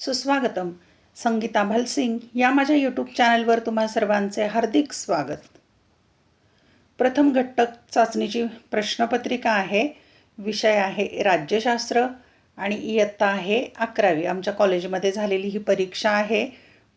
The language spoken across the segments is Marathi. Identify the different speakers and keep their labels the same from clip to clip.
Speaker 1: सुस्वागतम. संगीता भलसिंग या माझ्या यूट्यूब चॅनलवर तुम्हा सर्वांचे हार्दिक स्वागत. प्रथम घटक चाचणीची प्रश्नपत्रिका आहे विषय आहे राज्यशास्त्र आणि इयत्ता आहे अकरावी. आमच्या कॉलेजमध्ये झालेली ही परीक्षा आहे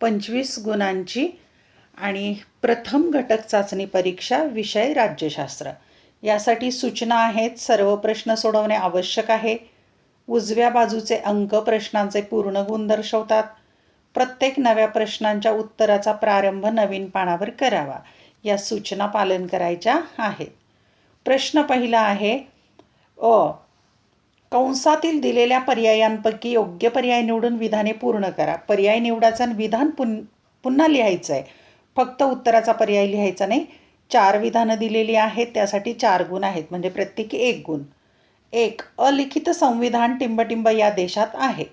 Speaker 1: पंचवीस गुणांची आणि प्रथम घटक चाचणी परीक्षा विषय राज्यशास्त्र. यासाठी सूचना आहेत सर्व प्रश्न सोडवणे आवश्यक आहे. उजव्या बाजूचे अंक प्रश्नांचे पूर्ण गुण दर्शवतात. प्रत्येक नव्या प्रश्नांच्या उत्तराचा प्रारंभ नवीन पानावर करावा या सूचना पालन करायच्या आहेत. प्रश्न पहिला आहे अ कंसातील दिलेल्या पर्यायांपैकी योग्य पर्याय निवडून विधाने पूर्ण करा. पर्याय निवडाचा विधान पुन पुन्हा लिहायचं आहे फक्त उत्तराचा पर्याय लिहायचा नाही चार विधानं दिलेली आहेत त्यासाठी चार गुण आहेत म्हणजे प्रत्येकी एक गुण. एक अलिखित संविधान टिंबटिंब या देशात आहे.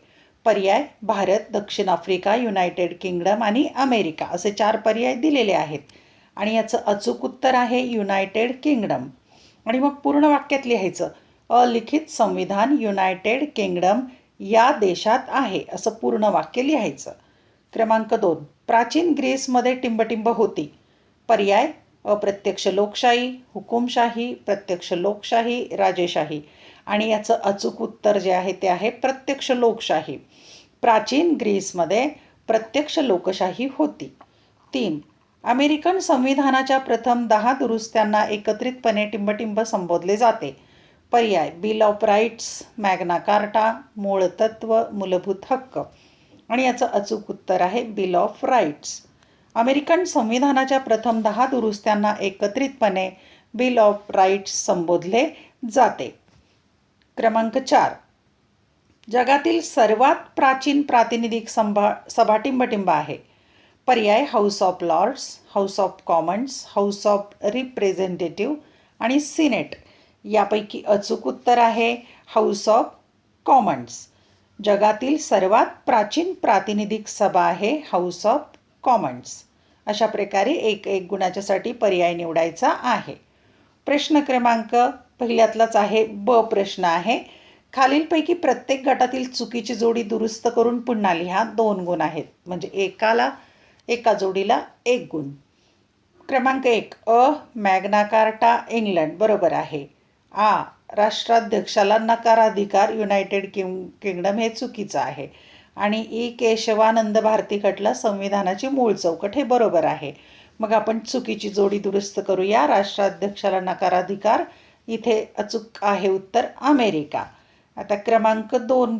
Speaker 1: पर्याय भारत दक्षिण आफ्रिका युनायटेड किंगडम आणि अमेरिका असे चार पर्याय दिलेले आहेत. आणि याचं अचूक उत्तर आहे युनायटेड किंगडम. आणि मग पूर्ण वाक्यात लिहायचं अलिखित संविधान युनायटेड किंगडम या देशात आहे असं पूर्ण वाक्य लिहायचं. क्रमांक दोन प्राचीन ग्रीसमध्ये टिंबटिंब होती. पर्याय अप्रत्यक्ष लोकशाही हुकुमशाही प्रत्यक्ष लोकशाही राजेशाही. आणि याचं अचूक उत्तर जे आहे ते आहे प्रत्यक्ष लोकशाही. प्राचीन ग्रीसमध्ये प्रत्यक्ष लोकशाही होती. तीन अमेरिकन संविधानाच्या प्रथम दहा दुरुस्त्यांना एकत्रितपणे टिंबटिंब संबोधले जाते. पर्याय Bill of Rights Magna Carta मूळ तत्व मूलभूत हक्क. आणि याचं अचूक उत्तर आहे बिल ऑफ राईट्स अमेरिकन संविधानाच्या प्रथम दहा दुरुस्त्यांना एकत्रितपणे बिल ऑफ राईट्स संबोधले जाते. क्रमांक चार. जगातील सर्वात प्राचीन प्रातिनिधिक संभा सभाटिंबटिंबा आहे. पर्याय House of Lords House of Commons House of Representative आणि सिनेट यापैकी अचूक उत्तर आहे हाऊस ऑफ कॉमन्स जगातील सर्वात प्राचीन प्रातिनिधिक सभा आहे हाऊस ऑफ कॉमन्स अशा प्रकारे एक एक गुणाच्यासाठी पर्याय निवडायचा आहे. प्रश्न क्रमांक पहिल्यातलाच आहे ब प्रश्न आहे. खालीलपैकी प्रत्येक गटातील चुकीची जोडी दुरुस्त करून पुन्हा लिहा दोन गुण आहेत. म्हणजे एकाला एका जोडीला एक गुण. क्रमांक एक अ मॅग्ना कार्टा इंग्लंड. बरोबर आहे. आ राष्ट्राध्यक्षाला नकाराधिकार युनायटेड किंग किंगडम हे चुकीचं आहे. आणि ई केशवानंद भारती खटला संविधानाची मूळ चौकट हे बरोबर आहे. मग आपण चुकीची जोडी दुरुस्त करूया. राष्ट्राध्यक्षाला नकाराधिकार इथे अचूक आहे उत्तर अमेरिका. आता क्रमांक दोन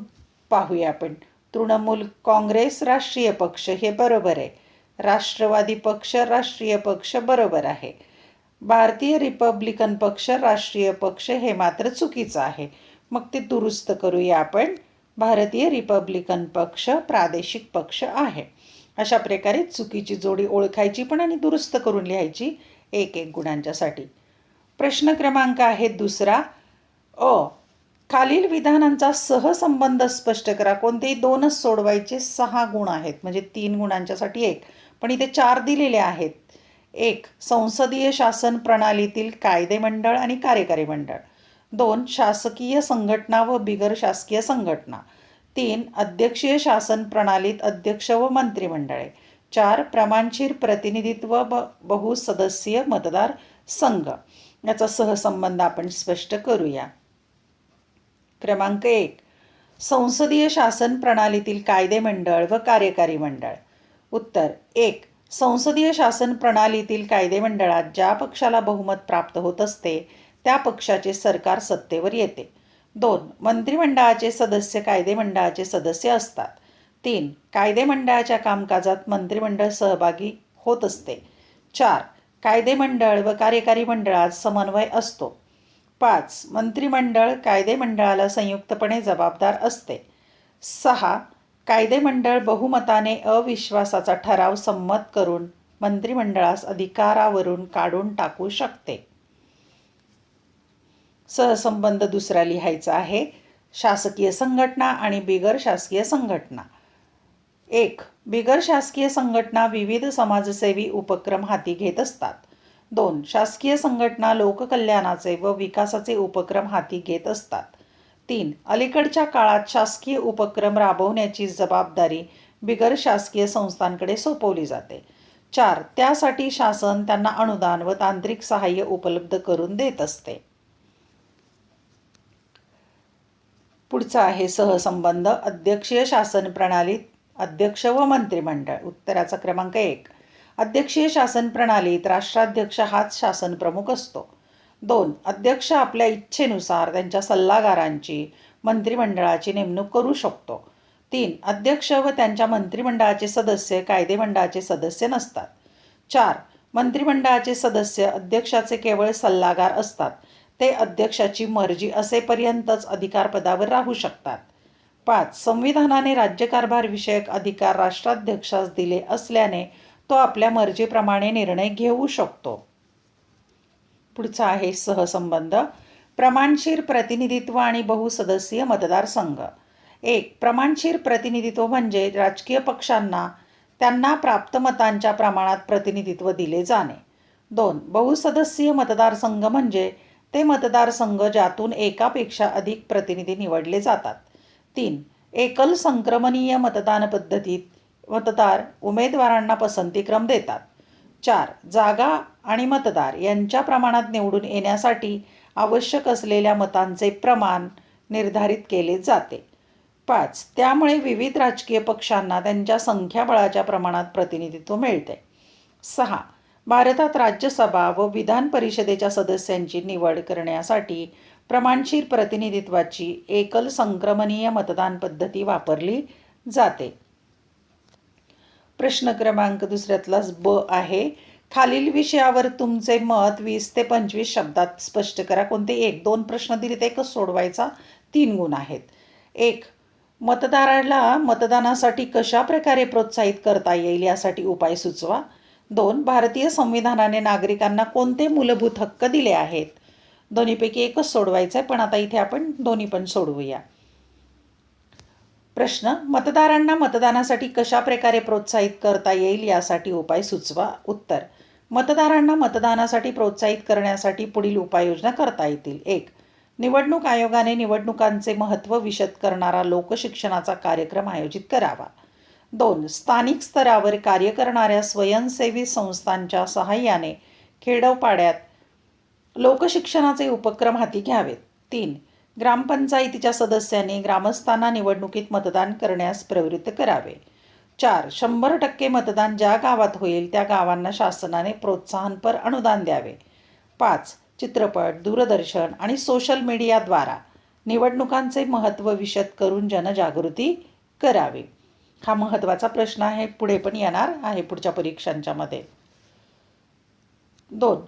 Speaker 1: पाहूया आपण. तृणमूल काँग्रेस राष्ट्रीय पक्ष हे बरोबर आहे. राष्ट्रवादी पक्ष राष्ट्रीय पक्ष बरोबर आहे. भारतीय रिपब्लिकन पक्ष राष्ट्रीय पक्ष हे मात्र चुकीचं आहे. मग ते दुरुस्त करूया आपण. भारतीय रिपब्लिकन पक्ष प्रादेशिक पक्ष आहे. अशा प्रकारे चुकीची जोडी ओळखायची पण आणि दुरुस्त करून लिहायची एक एक गुणांच्यासाठी. प्रश्न क्रमांक आहे दुसरा. अ. खालील विधानांचा सहसंबंध स्पष्ट करा. कोणतेही दोनच सोडवायचे सहा गुण आहेत. म्हणजे तीन गुणांच्यासाठी एक. पण इथे चार दिलेले आहेत. एक संसदीय शासन प्रणालीतील कायदे मंडळ आणि कार्यकारी मंडळ. दोन शासकीय संघटना व बिगर शासकीय संघटना. तीन अध्यक्षीय शासन प्रणालीत अध्यक्ष व मंत्रिमंडळे. चार प्रमाणशीर प्रतिनिधित्व ब बहुसदस्यीय मतदार संघ. याचा सहसंबंध आपण स्पष्ट करूया. क्रमांक एक. संसदीय शासन प्रणालीतील कायदे मंडळ व कार्यकारी मंडळ. उत्तर. एक. संसदीय शासन प्रणालीतील कायदे मंडळात ज्या पक्षाला बहुमत प्राप्त होत असते त्या पक्षाचे सरकार सत्तेवर येते. दोन. मंत्रिमंडळाचे सदस्य कायदे मंडळाचे सदस्य असतात. तीन. कायदे मंडळाच्या कामकाजात मंत्रिमंडळ सहभागी होत असते. चार. कायदे मंडळ व कार्यकारी मंडळात समन्वय असतो. पाच मंत्रिमंडळ कायदे मंडळाला संयुक्तपणे जबाबदार असते. सहा कायदे मंडळ बहुमताने अविश्वासाचा ठराव संमत करून मंत्रिमंडळास अधिकारावरून काढून टाकू शकते. सहसंबंध दुसरा लिहायचा आहे. शासकीय संघटना आणि बिगर शासकीय संघटना. एक बिगर शासकीय संघटना विविध समाजसेवी उपक्रम हाती घेत असतात. दोन शासकीय संघटना लोककल्याणाचे व विकासाचे उपक्रम हाती घेत असतात. तीन अलीकडच्या काळात शासकीय उपक्रम राबवण्याची जबाबदारी बिगर शासकीय संस्थांकडे सोपवली जाते. चार त्यासाठी शासन त्यांना अनुदान व तांत्रिक सहाय्य उपलब्ध करून देत असते. पुढचा आहे सहसंबंध अध्यक्षीय शासन प्रणालीत अध्यक्ष व मंत्रिमंडळ. उत्तराचा क्रमांक एक. अध्यक्षीय शासन प्रणालीत राष्ट्राध्यक्ष हाच शासन प्रमुख असतो. दोन. अध्यक्ष आपल्या इच्छेनुसार त्यांच्या सल्लागारांची मंत्रिमंडळाची नेमणूक करू शकतो. तीन. अध्यक्ष व त्यांच्या मंत्रिमंडळाचे सदस्य कायदेमंडळाचे सदस्य नसतात. चार. मंत्रिमंडळाचे सदस्य अध्यक्षाचे केवळ सल्लागार असतात. ते अध्यक्षाची मर्जी असेपर्यंतच अधिकारपदावर राहू शकतात. पाच संविधानाने राज्यकारभार विषयक अधिकार राष्ट्राध्यक्षास दिले असल्याने तो आपल्या मर्जीप्रमाणे निर्णय घेऊ शकतो. पुढचा आहे सहसंबंध. प्रमाणशीर प्रतिनिधित्व आणि बहुसदस्यीय मतदारसंघ एक प्रमाणशीर प्रतिनिधित्व म्हणजे राजकीय पक्षांना त्यांना प्राप्त मतांच्या प्रमाणात प्रतिनिधित्व दिले जाणे. दोन बहुसदस्यीय मतदारसंघ म्हणजे ते मतदारसंघ ज्यातून एकापेक्षा अधिक प्रतिनिधी निवडले जातात. तीन. एकल संक्रमणीय मतदान पद्धतीत मतदार उमेदवारांना पसंतीक्रम देतात. चार. जागा आणि मतदार यांच्या प्रमाणात निवडून येण्यासाठी आवश्यक असलेल्या मतांचे प्रमाण निर्धारित केले जाते. पाच. त्यामुळे विविध राजकीय पक्षांना त्यांच्या संख्याबळाच्या प्रमाणात प्रतिनिधित्व मिळते. सहा. भारतात राज्यसभा व विधान परिषदेच्या सदस्यांची निवड करण्यासाठी प्रमाणशीर प्रतिनिधित्वाची एकल संक्रमणीय मतदान पद्धती वापरली जाते. प्रश्न क्रमांक दुसऱ्यातलाच ब आहे. खालील विषयावर तुमचे मत वीस ते पंचवीस शब्दात स्पष्ट करा. कोणते? एक दोन प्रश्न दिलेत एकच सोडवायचा तीन गुण आहेत. एक मतदाराला मतदानासाठी कशा प्रकारे प्रोत्साहित करता येईल यासाठी उपाय सुचवा. दोन भारतीय संविधानाने नागरिकांना कोणते मूलभूत हक्क दिले आहेत? दोन्हीपैकी एकच सोडवायचं आहे पण आता इथे आपण दोन्ही पण सोडवूया. प्रश्न मतदारांना मतदानासाठी कशा प्रकारे प्रोत्साहित करता येईल यासाठी उपाय सुचवा. उत्तर मतदारांना मतदानासाठी प्रोत्साहित करण्यासाठी पुढील उपाययोजना करता येतील. एक निवडणूक आयोगाने निवडणुकांचे महत्त्व विशद करणारा लोकशिक्षणाचा कार्यक्रम आयोजित करावा. दोन स्थानिक स्तरावर कार्य करणाऱ्या स्वयंसेवी संस्थांच्या सहाय्याने खेडोपाड्यात लोकशिक्षणाचे उपक्रम हाती घ्यावेत. तीन ग्रामपंचायतीच्या सदस्यांनी ग्रामस्थांना निवडणुकीत मतदान करण्यास प्रवृत्त करावे. चार शंभर टक्के मतदान ज्या गावात होईल त्या गावांना शासनाने प्रोत्साहनपर अनुदान द्यावे. पाच चित्रपट दूरदर्शन आणि सोशल मीडियाद्वारा निवडणुकांचे महत्त्व विशद करून जनजागृती करावी. हा महत्त्वाचा प्रश्न आहे. पुढे पण येणार आहे पुढच्या परीक्षांच्यामध्ये दोन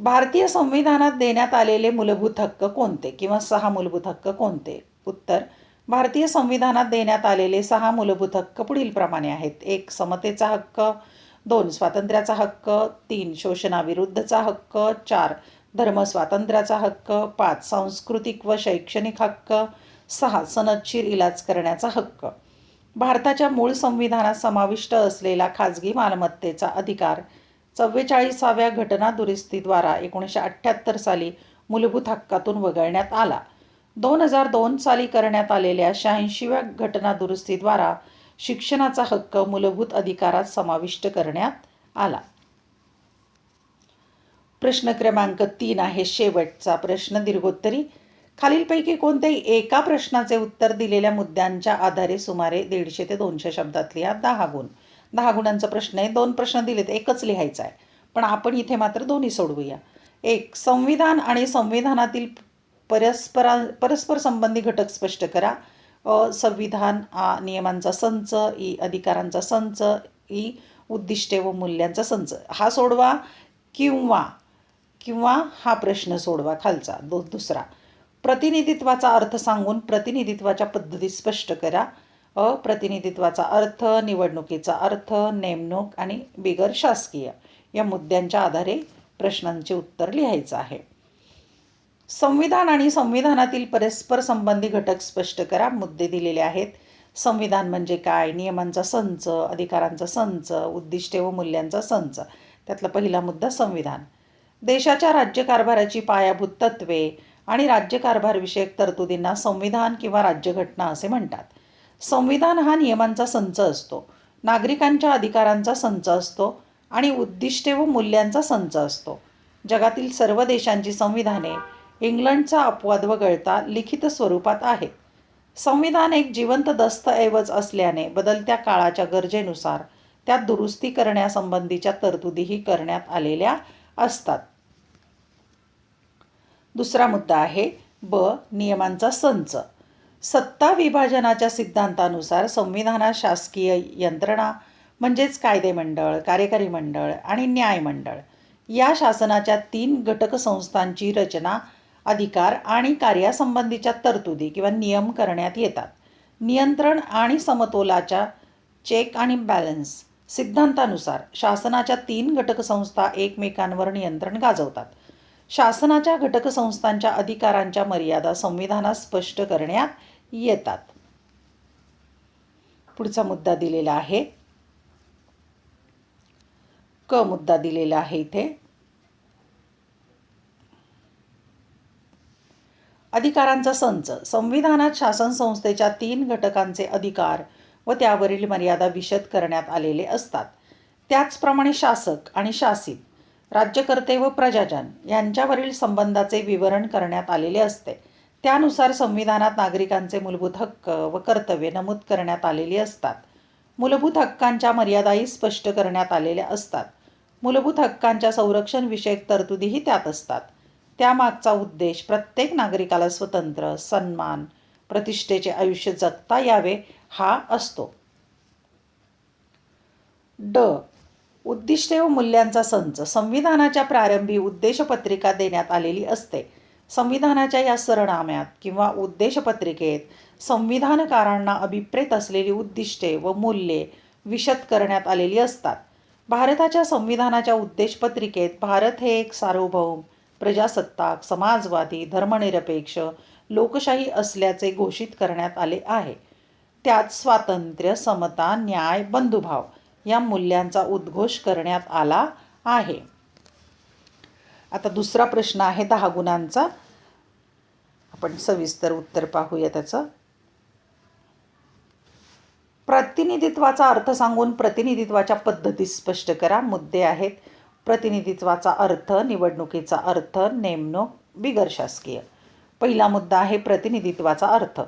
Speaker 1: भारतीय संविधानात देण्यात आलेले मूलभूत हक्क कोणते किंवा सहा मूलभूत हक्क कोणते? उत्तर भारतीय संविधानात देण्यात आलेले सहा मूलभूत हक्क पुढीलप्रमाणे आहेत. एक समतेचा हक्क. दोन स्वातंत्र्याचा हक्क. तीन शोषणाविरुद्धचा हक्क. चार धर्मस्वातंत्र्याचा हक्क. पाच सांस्कृतिक व शैक्षणिक हक्क. सहा सनदशीर इलाज करण्याचा हक्क. भारताच्या मूळ संविधानात समाविष्ट असलेला खाजगी मालमत्तेचा अधिकार चव्वेचाळीसाव्या घटना दुरुस्तीद्वारा एकोणीसशे अठ्ठ्याहत्तर साली मूलभूत हक्कातून वगळण्यात आला. दोन हजार दोन साली करण्यात आलेल्या शहाऐंशीव्या घटना दुरुस्तीद्वारा शिक्षणाचा हक्क मूलभूत अधिकारात समाविष्ट करण्यात आला. प्रश्न क्रमांक तीन आहे शेवटचा प्रश्न दीर्घोत्तरी. खालीलपैकी कोणत्याही एका प्रश्नाचे उत्तर दिलेल्या मुद्द्यांच्या आधारे सुमारे दीडशे ते दोनशे शब्दात लिहा दहा गुण दहा गुणांचा प्रश्न आहे दोन प्रश्न दिलेत एकच लिहायचा आहे. पण आपण इथे मात्र दोन्ही सोडवूया. एक संविधान आणि संविधानातील परस्परा परस्पर संबंधी घटक स्पष्ट करा. अ संविधान आ नियमांचा संच ई अधिकारांचा संच ई उद्दिष्टे व मूल्यांचा संच. हा सोडवा किंवा किंवा हा प्रश्न सोडवा खालचा दो दुसरा. प्रतिनिधित्वाचा अर्थ सांगून प्रतिनिधित्वाच्या पद्धती स्पष्ट करा. अप्रतिनिधित्वाचा अर्थ निवडणुकीचा अर्थ नेमणूक आणि बिगर शासकीय या मुद्द्यांच्या आधारे प्रश्नांचे उत्तर लिहायचं आहे. संविधान आणि संविधानातील परस्पर संबंधी घटक स्पष्ट करा मुद्दे दिलेले आहेत. संविधान म्हणजे काय? नियमांचा संच अधिकारांचा संच उद्दिष्टे व मूल्यांचा संच. त्यातला पहिला मुद्दा संविधान. देशाच्या राज्यकारभाराची पायाभूत तत्वे आणि राज्यकारभारविषयक तरतुदींना संविधान किंवा राज्यघटना असे म्हणतात. संविधान हा नियमांचा संच असतो. नागरिकांच्या अधिकारांचा संच असतो आणि उद्दिष्टे व मूल्यांचा संच असतो. जगातील सर्व देशांची संविधाने इंग्लंडचा अपवाद वगळता लिखित स्वरूपात आहेत. संविधान एक जिवंत दस्तऐवज असल्याने बदलत्या काळाच्या गरजेनुसार त्यात दुरुस्ती करण्यासंबंधीच्या तरतुदीही करण्यात आलेल्या असतात. दुसरा मुद्दा आहे ब नियमांचा संच. सत्ता विभाजनाच्या सिद्धांतानुसार संविधानात शासकीय यंत्रणा म्हणजेच कायदे मंडळ कार्यकारी मंडळ आणि न्यायमंडळ या शासनाच्या तीन घटक संस्थांची रचना अधिकार आणि कार्यासंबंधीच्या तरतुदी किंवा नियम करण्यात येतात. नियंत्रण आणि समतोलाच्या चेक आणि बॅलन्स सिद्धांतानुसार शासनाच्या तीन घटक संस्था एकमेकांवर नियंत्रण गाजवतात. शासनाच्या घटक संस्थांच्या अधिकारांच्या मर्यादा संविधानात स्पष्ट करण्यात येतात. पुढचा मुद्दा दिलेला आहे. क मुद्दा दिलेला आहे इथे. अधिकारांचा संच. संविधानात शासन संस्थेच्या तीन घटकांचे अधिकार व त्यावरील मर्यादा विशद करण्यात आलेले असतात. त्याचप्रमाणे शासक आणि शासित राज्यकर्ते व प्रजाजन यांच्यावरील संबंधाचे विवरण करण्यात आलेले असते. त्यानुसार संविधानात नागरिकांचे मूलभूत हक्क व कर्तव्ये नमूद करण्यात आलेली असतात. मूलभूत हक्कांच्या मर्यादाही स्पष्ट करण्यात आलेल्या असतात. मूलभूत हक्कांच्या संरक्षणविषयक तरतुदीही त्यात असतात. त्यामागचा उद्देश प्रत्येक नागरिकाला स्वतंत्र सन्मान प्रतिष्ठेचे आयुष्य जगता यावे हा असतो. ड. उद्दिष्टे व मूल्यांचा संच संविधानाच्या प्रारंभी उद्देशपत्रिका देण्यात आलेली असते. संविधानाच्या या सरनाम्यात किंवा उद्देशपत्रिकेत संविधानकारांना अभिप्रेत असलेली उद्दिष्टे व मूल्ये विशद करण्यात आलेली असतात. भारताच्या संविधानाच्या उद्देशपत्रिकेत भारत हे एक सार्वभौम प्रजासत्ताक समाजवादी धर्मनिरपेक्ष लोकशाही असल्याचे घोषित करण्यात आले आहे. त्यात स्वातंत्र्य समता न्याय बंधुभाव या मूल्यांचा उद्घोष करण्यात आला आहे. आता दुसरा प्रश्न आहे दहा गुणांचा. आपण सविस्तर उत्तर पाहूया त्याचं. प्रतिनिधित्वाचा अर्थ सांगून प्रतिनिधित्वाच्या पद्धती स्पष्ट करा. मुद्दे आहेत. प्रतिनिधित्वाचा अर्थ निवडणुकीचा अर्थ नेमणूक बिगर शासकीय. पहिला मुद्दा आहे प्रतिनिधित्वाचा अर्थ.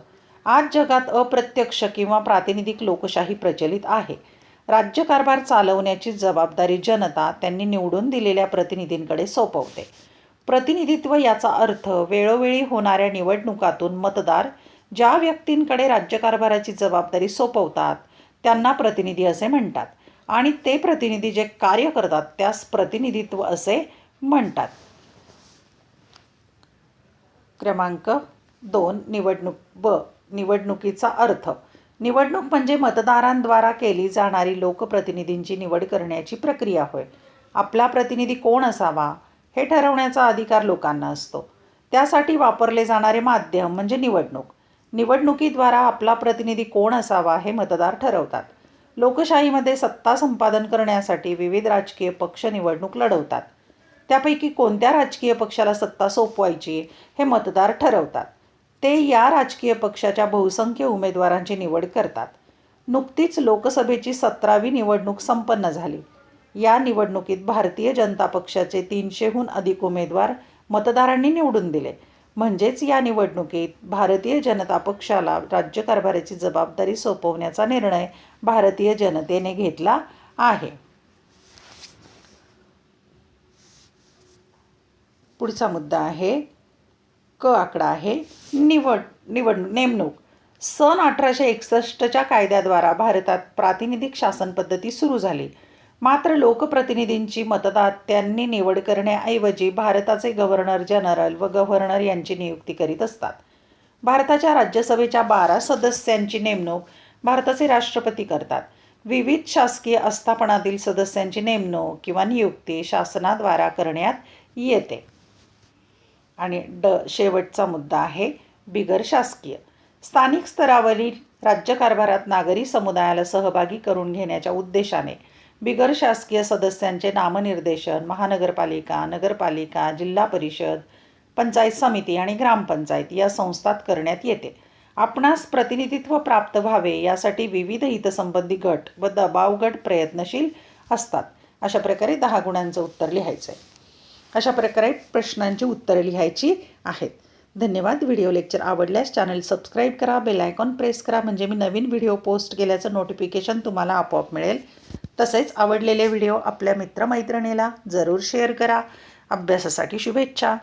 Speaker 1: आज जगात अप्रत्यक्ष किंवा प्रातिनिधिक लोकशाही प्रचलित आहे. राज्यकारभार चालवण्याची जबाबदारी जनता त्यांनी निवडून दिलेल्या प्रतिनिधींकडे सोपवते. प्रतिनिधित्व याचा अर्थ वेळोवेळी होणाऱ्या निवडणुकातून मतदार ज्या व्यक्तींकडे राज्यकारभाराची जबाबदारी सोपवतात त्यांना प्रतिनिधी असे म्हणतात आणि ते प्रतिनिधी जे कार्य करतात त्यास प्रतिनिधित्व असे म्हणतात. क्रमांक दोन निवडणूक ब निवडणुकीचा अर्थ. निवडणूक म्हणजे मतदारांद्वारा केली जाणारी लोकप्रतिनिधींची निवड करण्याची प्रक्रिया होय. आपला प्रतिनिधी कोण असावा हे ठरवण्याचा अधिकार लोकांना असतो. त्यासाठी वापरले जाणारे माध्यम म्हणजे निवडणूक. निवडणुकीद्वारा आपला प्रतिनिधी कोण असावा हे मतदार ठरवतात. लोकशाहीमध्ये सत्ता संपादन करण्यासाठी विविध राजकीय पक्ष निवडणूक लढवतात. त्यापैकी कोणत्या राजकीय पक्षाला सत्ता सोपवायची हे मतदार ठरवतात. ते या राजकीय पक्षाच्या बहुसंख्य उमेदवारांची निवड करतात. नुकतीच लोकसभेची सतरावी निवडणूक संपन्न झाली. या निवडणुकीत भारतीय जनता पक्षाचे तीनशेहून अधिक उमेदवार मतदारांनी निवडून दिले. म्हणजेच या निवडणुकीत भारतीय जनता पक्षाला राज्यकारभाराची जबाबदारी सोपवण्याचा निर्णय भारतीय जनतेने घेतला आहे. पुढचा मुद्दा आहे क आकडा आहे. निवड निवडणूक नेमणूक. सन अठराशे एकसष्टच्या कायद्याद्वारा भारतात प्रातिनिधिक शासन पद्धती सुरू झाली. मात्र लोकप्रतिनिधींची मतदात्यांनी निवड करण्याऐवजी भारताचे गव्हर्नर जनरल व गव्हर्नर यांची नियुक्ती करीत असतात. भारताच्या राज्यसभेच्या बारा सदस्यांची नेमणूक भारताचे राष्ट्रपती करतात. विविध शासकीय आस्थापनातील सदस्यांची नेमणूक किंवा नियुक्ती शासनाद्वारा करण्यात येते. आणि ड शेवटचा मुद्दा आहे बिगर शासकीय. स्थानिक स्तरावरील राज्यकारभारात नागरी समुदायाला सहभागी करून घेण्याच्या उद्देशाने बिगर शासकीय सदस्यांचे नामनिर्देशन महानगरपालिका नगरपालिका जिल्हा परिषद पंचायत समिती आणि ग्रामपंचायत या संस्थात करण्यात येते. आपणास प्रतिनिधित्व प्राप्त व्हावे यासाठी विविध हितसंबंधी गट व दबाव गट प्रयत्नशील असतात. अशा प्रकारे दहा गुणांचं उत्तर लिहायचं आहे अशा प्रकारे प्रश्नांची उत्तरं लिहायची आहेत. धन्यवाद. व्हिडिओ लेक्चर आवडल्यास चॅनल सबस्क्राईब करा बेल आयकॉन प्रेस करा म्हणजे मी नवीन व्हिडिओ पोस्ट केल्याचं नोटिफिकेशन तुम्हाला आपोआप मिळेल. तसेच आवडलेले व्हिडिओ आपल्या मित्रमैत्रिणीला जरूर शेअर करा. अभ्यासासाठी शुभेच्छा.